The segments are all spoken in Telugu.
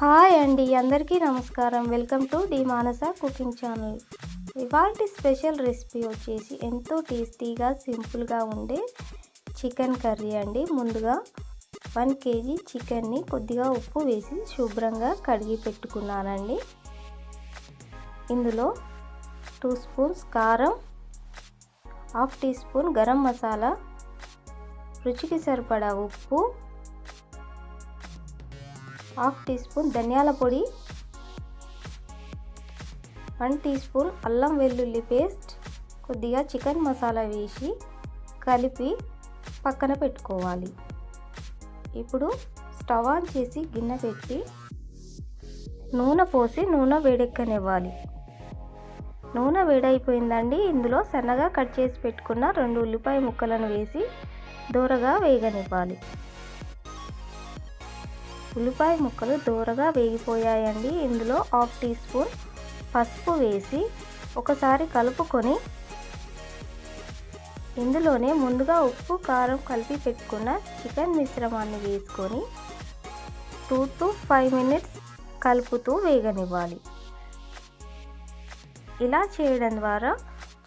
హాయ్ అండి అందరికీ నమస్కారం. Welcome to the Manasa cooking channel. ఇవాళ స్పెషల్ రెసిపీ వచ్చేసి ఎంతో టేస్టీగా సింపుల్గా ఉండే చికెన్ కర్రీ అండి. ముందుగా వన్ కేజీ చికెన్ని కొద్దిగా ఉప్పు వేసి శుభ్రంగా కడిగి పెట్టుకున్నానండి. ఇందులో టూ స్పూన్స్ కారం half tea spoon garam masala రుచికి సరిపడా ఉప్పు హాఫ్ టీ స్పూన్ ధనియాల పొడి వన్ టీ స్పూన్ అల్లం వెల్లుల్లి పేస్ట్ కొద్దిగా చికెన్ మసాలా వేసి కలిపి పక్కన పెట్టుకోవాలి. ఇప్పుడు స్టవ్ ఆన్ చేసి గిన్నె పెట్టి నూనె పోసి నూనె వేడెక్కనివ్వాలి. నూనె వేడైపోయిందండి. ఇందులో సన్నగా కట్ చేసి పెట్టుకున్న రెండు ఉల్లిపాయ ముక్కలను వేసి దూరగా వేగనివ్వాలి. ఉల్లిపాయ ముక్కలు దూరగా వేగిపోయాయండి. ఇందులో హాఫ్ టీ స్పూన్ పసుపు వేసి ఒకసారి కలుపుకొని ఇందులోనే ముందుగా ఉప్పు కారం కలిపి పెట్టుకున్న చికెన్ మిశ్రమాన్ని వేసుకొని టూ టు ఫైవ్ మినిట్స్ కలుపుతూ వేగనివ్వాలి. ఇలా చేయడం ద్వారా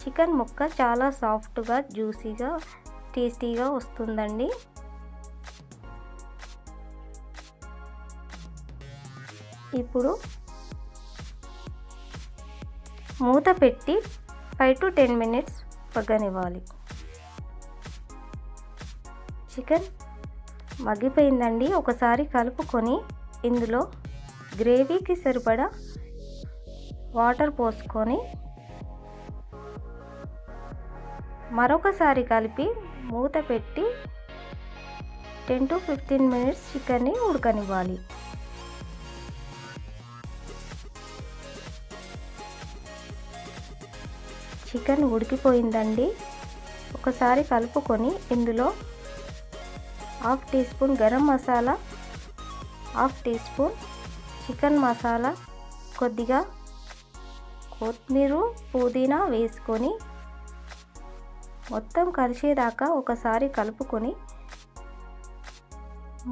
చికెన్ ముక్క చాలా సాఫ్ట్గా జ్యూసీగా టేస్టీగా వస్తుందండి. ఇప్పుడు మూత పెట్టి ఫైవ్ టు టెన్ మినిట్స్ మగ్గనివ్వాలి చికెన్ మగ్గిపోయిందండి. ఒకసారి కలుపుకొని ఇందులో గ్రేవీకి సరిపడా వాటర్ పోసుకొని మరొకసారి కలిపి మూత పెట్టి టెన్ టు ఫిఫ్టీన్ మినిట్స్ చికెన్ని ఉడకనివ్వాలి. చికెన్ ఉడికిపోయిందండి. ఒకసారి కలుపుకొని ఇందులో half teaspoon garam masala half teaspoon chicken masala కొద్దిగా కొత్తిమీర పుదీనా వేసుకొని మొత్తం కలిసేదాకా ఒకసారి కలుపుకొని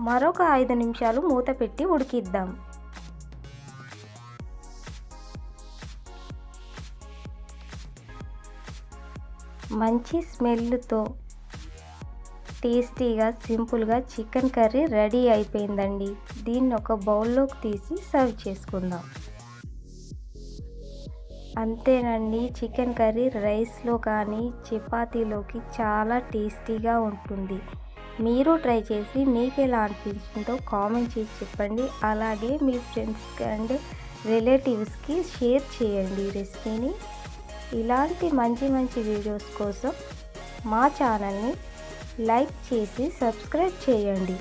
మరొక ఐదు నిమిషాలు మూత పెట్టి ఉడికిద్దాం. మంచి స్మెల్తో టేస్టీగా సింపుల్గా చికెన్ కర్రీ రెడీ అయిపోయిందండి. దీన్ని ఒక బౌల్లోకి తీసి సర్వ్ చేసుకుందాం. అంతేనండి చికెన్ కర్రీ రైస్లో కానీ చపాతీలోకి చాలా టేస్టీగా ఉంటుంది. మీరు ట్రై చేసి మీకు ఎలా అనిపించిందో కామెంట్ చేసి చెప్పండి. అలాగే మీ ఫ్రెండ్స్కి అండ్ రిలేటివ్స్కి షేర్ చేయండి రెసిపీని. ఇలాంటి మంచి మంచి వీడియోస్ కోసం మా ఛానల్ని లైక్ చేసి సబ్స్క్రైబ్ చేయండి.